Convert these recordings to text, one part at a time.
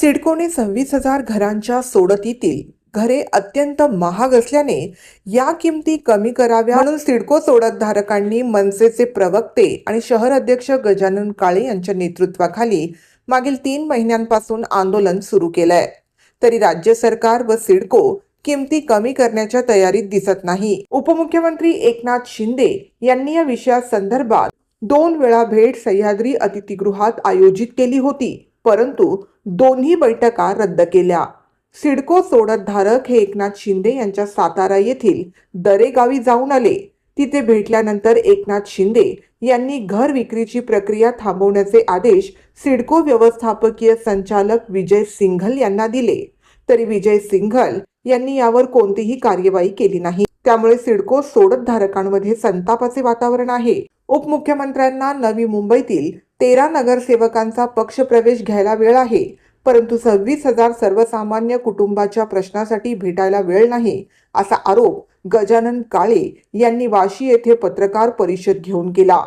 सिडकोने सव्वीस हजार घरांच्या सोडतीतील घरे अत्यंत महाग असल्याने या किमती कमी कराव्या म्हणून सिडको सोडतधारकांनी मनसेचे प्रवक्ते आणि शहर अध्यक्ष गजानन काळे यांच्या नेतृत्वाखाली मागील तीन महिन्यांपासून आंदोलन सुरू केलंय. तरी राज्य सरकार व सिडको किमती कमी करण्याच्या तयारीत दिसत नाही. उपमुख्यमंत्री एकनाथ शिंदे यांनी या विषयासंदर्भात दोन वेळा भेट सह्याद्री अतिथीगृहात आयोजित केली होती. परंतु दोन्ही बैठका रद्द केल्या. सिडको सोडत धारक हे एकनाथ शिंदे यांच्या सातारा येथील दरेगावी जाऊन आले. तिथे भेटल्यानंतर एकनाथ शिंदे यांनी घर विक्रीची प्रक्रिया थांबवण्याचे आदेश सिडको व्यवस्थापकीय संचालक विजय सिंघल यांना दिले. तरी विजय सिंघल यांनी यावर कोणतीही कार्यवाही केली नाही. त्यामुळे सिडको सोडत धारकांमध्ये संतापाचे वातावरण आहे. उपमुख्यमंत्र्यांना नवी मुंबईतील तेरा नगरसेवकांचा पक्षप्रवेश घ्यायला वेळ आहे. परंतु सव्वीस हजार सर्वसामान्य कुटुंबाच्या प्रश्नासाठी भेटायला वेळ नाही असा आरोप गजानन काळे यांनी वाशी येथे पत्रकार परिषद घेऊन केला.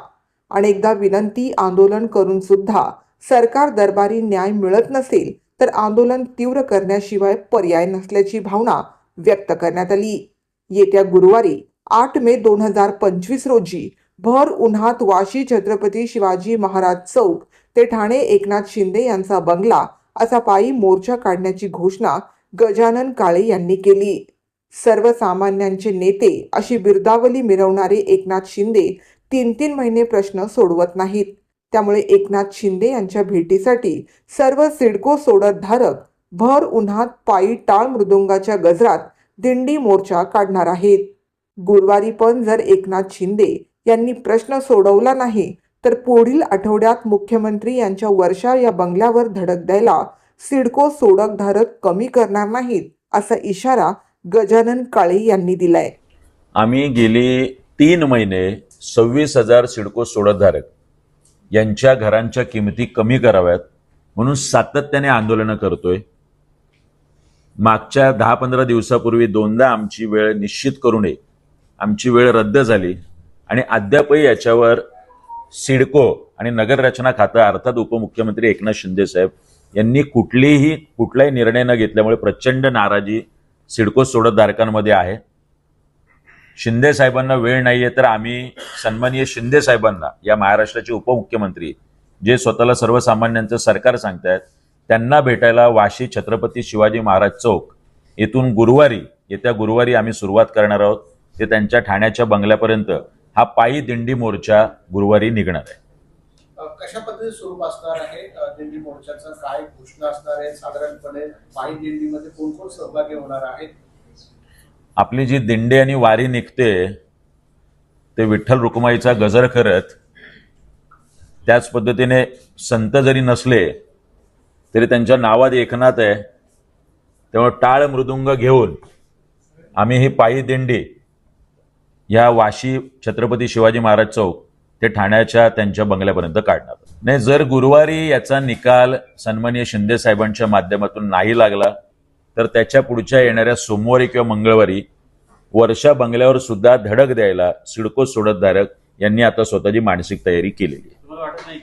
अनेकदा विनंती आंदोलन करून सुद्धा सरकार दरबारी न्याय मिळत नसेल तर आंदोलन तीव्र करण्याशिवाय पर्याय नसल्याची भावना व्यक्त करण्यात आली. येत्या गुरुवारी आठ मे दोन हजार पंचवीस रोजी भर उन्हात वाशी छत्रपती शिवाजी महाराज चौक ते ठाणे एकनाथ शिंदे यांचा बंगला असा पायी मोर्चा काढण्याची घोषणा गजानन काळे यांनी केली. सर्वसामान्यांचे नेते अशी बिरदावली मिरवणारे एकनाथ शिंदे तीन तीन महिने प्रश्न सोडवत नाहीत. त्यामुळे एकनाथ शिंदे यांच्या भेटीसाठी सर्व सिडको सोडतधारक भर उन्हात पायी टाळ मृदुंगाच्या गजरात दिंडी मोर्चा काढणार आहेत. गुरुवारी पण जर एकनाथ शिंदे यांनी प्रश्न सोडवला नाही तर पुढील आठवड्यात मुख्यमंत्री यांच्या वर्षा या बंगल्यावर धडक द्यायला सिडको सोडकधारक कमी करणार नाहीत असा इशारा गजानन काळे यांनी दिलाय. आम्ही गेले तीन महिने सव्वीस हजार सिडको सोडतधारक यांच्या घरांच्या किमती कमी कराव्यात म्हणून सातत्याने आंदोलनं करतोय. मागच्या दहा पंधरा दिवसापूर्वी दोनदा आमची वेळ निश्चित करू नये आमची वेळ रद्द झाली. आणि अद्यापही याच्यावर सिडको आणि नगररचना खातं अर्थात उपमुख्यमंत्री एकनाथ शिंदे साहेब यांनी कुठलीही कुठलाही निर्णय न घेतल्यामुळे प्रचंड नाराजी सिडको सोडतधारकांमध्ये आहे. शिंदे साहेबांना वेळ नाहीये तर आम्ही सन्माननीय शिंदे साहेबांना या महाराष्ट्राचे उपमुख्यमंत्री जे स्वतःला सर्वसामान्यांचं सरकार सांगतायत त्यांना भेटायला वाशी छत्रपती शिवाजी महाराज चौक येथून गुरुवारी येत्या गुरुवारी आम्ही सुरुवात करणार आहोत. ते त्यांच्या ठाण्याच्या बंगल्यापर्यंत हा पायी दिंडी मोर्चा गुरुवारी निघणार आहे. कशा पद्धतीने स्वरूप असणार आहे दिंडी मोर्चाचं? काय घोषणा असणार आहे? साधारणपणे पायी दिंडीमध्ये कोण कोण सहभागी होणार आहेत आपली जी दिंडी आणि वारी निघते ते विठ्ठल रुक्माईचा गजर करत त्याच पद्धतीने संत जरी नसले तरी त्यांच्या नावात एकनाथ आहे. त्यामुळे टाळ मृदुंग घेऊन आम्ही ही पायी दिंडी या वाशी छत्रपती शिवाजी महाराज चौक ते ठाण्याच्या त्यांच्या बंगल्यापर्यंत काढणार. नाही जर गुरुवारी याचा निकाल सन्मान्य शिंदे साहेबांच्या माध्यमातून नाही लागला तर त्याच्या पुढच्या येणाऱ्या सोमवारी किंवा मंगळवारी वर्षा बंगल्यावर सुद्धा धडक द्यायला सिडको सोडतधारक यांनी आता स्वतःची मानसिक तयारी केलेली आहे.